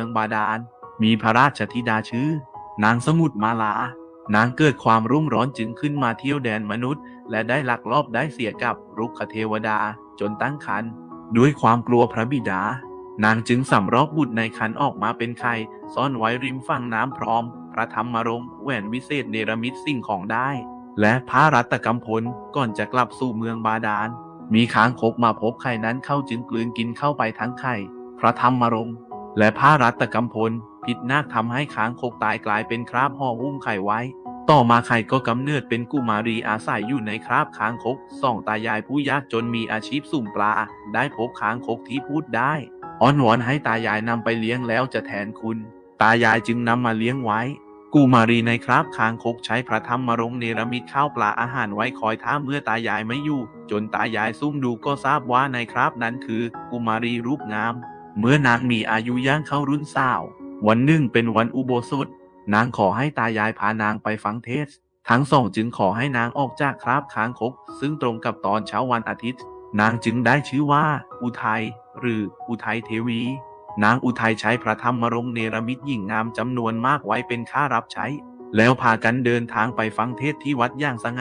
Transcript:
มืองบาดาล มีพระราชธิดาชื่อ นางสมุทรมาลา นางเกิดความรุ่มร้อนจึงขึ้นมาเที่ยวแดนมนุษย์ และได้ลักลอบได้เสียกับรุกขเทวดาจนตั้งครรภ์ด้วยความกลัวพระบิดา นางจึงสำรอกบุตรในคันออกมาเป็นไข่ซ่อนไว้ริมฝั่งน้ำพร้อม พระธรรมรงค์แหวนวิเศษเนรมิตสิ่งของได้ และพระรัตกำพลก่อนจะกลับสู่เมืองบาดาลมีค้างคกมาพบไข่นั้นเข้าจึงกลืนกินเข้าไปทั้งไข่ พระธรรมรงค์ และพระรัตกำพล พิษนาคทำให้ค้างคกตายกลายเป็นคราบห่อหุ้มไข่ไว้ ต่อมาไข่ก็กำเนิดเป็นกุมารีอาศัยอยู่ในคราบค้างคกสองตายายผู้ยากจนมีอาชีพสุ่มปลา ได้พบค้างคกที่พูดได้อ้อนวอนให้ตายายนำไปเลี้ยงแล้วจะแทนคุณ ตายายจึงนำมาเลี้ยงไว้กุมารีในคราบคางคกใช้พระธรรมมรงเนรมิตข้าวปลาอาหารไว้คอยท่าเมื่อตายายไม่อยู่ จนตายายซุ่มดูก็ทราบว่าในคราบนั้นคือกุมารีรูปงาม เมื่อนางมีอายุย่างเข้ารุ่นสาว วันหนึ่งเป็นวันอุโบสถ นางขอให้ตายายพานางไปฟังเทศ ทั้งสองจึงขอให้นางออกจากคราบค้างคก ซึ่งตรงกับตอนเช้าวันอาทิตย์ นางจึงได้ชื่อว่า อุทัยหรืออุทัยเทวี นางอุทัยใช้พระธรรมรงเนรมิตหญิงงามจำนวนมากไว้เป็นค่ารับใช้ แล้วพากันเดินทางไปฟังเทศที่วัดอย่างสง่า